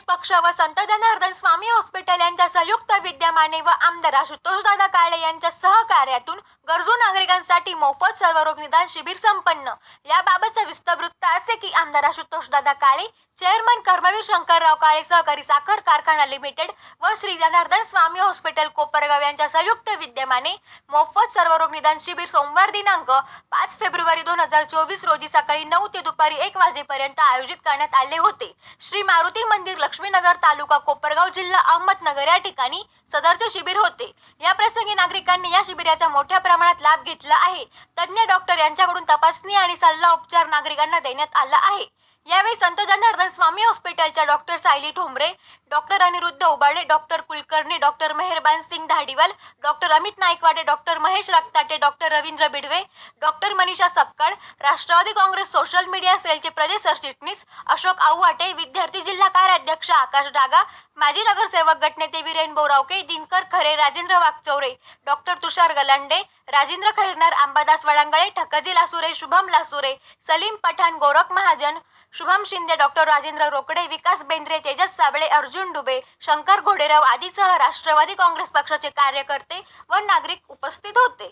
पक्ष व संत जनार्दन स्वामी हॉस्पिटल यांच्या संयुक्त विद्यमाने व आमदार आशुतोषदादा काळे यांच्या सहकार्यातून गरजू नागरिकांसाठी मोफत सर्वरोग निदान शिबिर संपन्न. याबाबत सविस्तर वृत्त असे की आमदार आशुतोषदादा काळे चेअरमन कर्मवीर शंकरराव काळे सहकारी साखर कारखाना लिमिटेड व श्री जनार्दन स्वामी हॉस्पिटल कोपरगाव यांच्या संयुक्त विद्यमाने मोफत सर्वरोग निदान शिबिर सोमवार दिनांक पाच फेब्रुवारी दोन हजार चोवीस रोजी सकाळी नऊ ते दुपारी एक वाजेपर्यंत आयोजित करण्यात आले होते. श्री मारुती मंदिर लक्ष्मीनगर तालुका कोपरगाव जिल्हा अहमदनगर या ठिकाणी सदरचे शिबिर होते. या प्रसंगी नागरिकांनी या शिबिराचा मोठ्या प्रमाणात लाभ घेतला आहे. तज्ज्ञ डॉक्टर यांच्याकडून तपासणी आणि सल्ला उपचार नागरिकांना देण्यात आला आहे. यावेळी संत जनार्दन स्वामी हॉस्पिटलच्या doctor Sayali Thombare doctor Aniruddha Ubale doctor Kulkarni doctor Meharban Singh Dhadiwal doctor Amit Naikwade doctor Mahesh Raktate doctor Ravindra Bidwe doctor Manisha Sapkal Rashtrawadi Congress social media सेलचे प्रदेश सरचिटणीस अशोक आव्हाटे विद्यार्थी जिल्हा कार्याध्यक्ष आकाश डागा माजी नगरसेवक गटनेते वीरेन बोरावके दिनकर खरे राजेंद्र वागचौरे डॉक्टर तुषार गलांडे राजेंद्र खैरनार अंबादास वळांगळे ठकजी लासुरे शुभम लासुरे सलीम पठाण गोरख महाजन शुभम शिंदे डॉक्टर राजेंद्र रोकडे विकास बेंद्रे तेजस साबळे अर्जुन डुबे शंकर घोडेराव आदीसह राष्ट्रवादी काँग्रेस पक्षाचे कार्यकर्ते व नागरिक उपस्थित होते.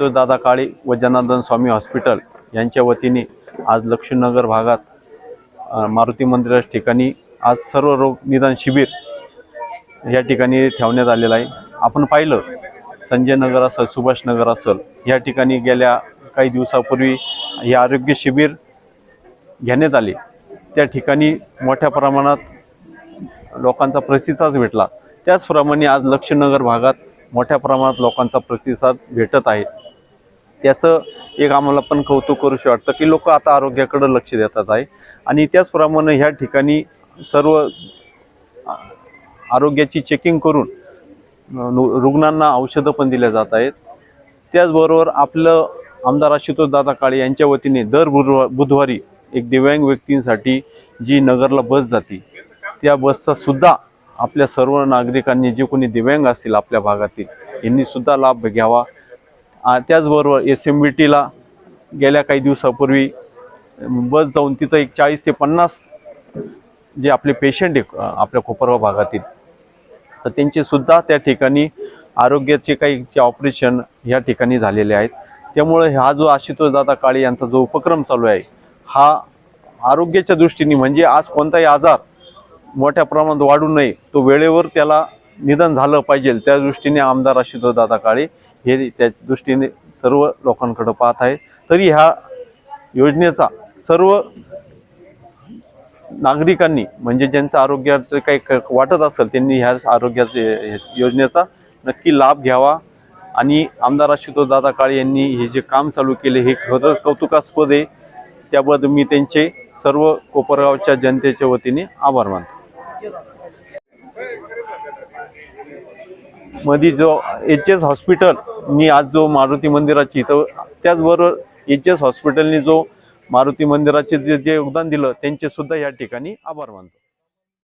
तो काळी काळे व जनार्दन स्वामी हॉस्पिटल यांच्या वतीने आज लक्ष्मीनगर भागात मारुती मंदिराच्या ठिकाणी आज सर्व रोग निदान शिबिर या ठिकाणी ठेवण्यात आलेलं आहे. आपण पाहिलं संजय नगर असेल सुभाषनगर असेल या ठिकाणी गेल्या काही दिवसापूर्वी हे आरोग्य शिबिर घेण्यात आले. त्या ठिकाणी मोठ्या प्रमाणात लोकांचा प्रतिसाद भेटला. त्याचप्रमाणे आज लक्ष्मीनगर भागात मोठ्या प्रमाणात लोकांचा प्रतिसाद भेटत आहे. त्याचं एक आम्हाला पण कौतुक करूशी वाटतं की लोक आता आरोग्याकडं लक्ष देतात आहे. आणि त्याचप्रमाणे ह्या ठिकाणी सर्व आरोग्याची चेकिंग करून रुग्णांना औषधं पण दिल्या जात आहेत. त्याचबरोबर आपलं आमदार आशुतोषदादा काळे यांच्या वतीने दर बुधवा बुधवारी एक दिव्यांग व्यक्तींसाठी जी नगरला बस जाते त्या बसचा सुद्धा आपल्या सर्व नागरिकांनी जे कोणी दिव्यांग असतील आपल्या भागातील यांनीसुद्धा लाभ घ्यावा. त्याचबरोबर एस एम बी टीला गेल्या काही दिवसापूर्वी बस जाऊन तिथं एक चाळीस ते पन्नास जे आपले पेशंट आहे आपल्या कोपरगाव भागातील तर त्यांचेसुद्धा त्या ठिकाणी आरोग्याचे काही जे ऑपरेशन ह्या ठिकाणी झालेले आहेत. त्यामुळे हा जो आशुतोष दादा काळे यांचा जो उपक्रम चालू आहे हा आरोग्याच्या दृष्टीने म्हणजे आज कोणताही आजार मोठ्या प्रमाणात वाढू नये तो वेळेवर त्याला निधन झालं पाहिजे. त्या दृष्टीने आमदार आशुतोष दादा काळे हे त्या दृष्टीने सर्व लोकांकडं पाहत आहे. तरी ह्या योजनेचा सर्व नागरिकांनी म्हणजे ज्यांचं आरोग्याचं काही वाटत असेल त्यांनी ह्या आरोग्याचे योजनेचा नक्की लाभ घ्यावा. आणि आमदार आशुतोष दादा काळे यांनी हे जे काम चालू केले हे खरंच कौतुकास्पद आहे. त्याबद्दल मी त्यांचे सर्व कोपरगावच्या जनतेच्या वतीने आभार मानतो. मध्ये जो एच एस हॉस्पिटलनी आज जो मारुती मंदिराची तर त्याचबरोबर एच एस हॉस्पिटलनी जो मारुती मंदिराचे जे जे योगदान दिलं त्यांचे सुद्धा या ठिकाणी आभार मानतो.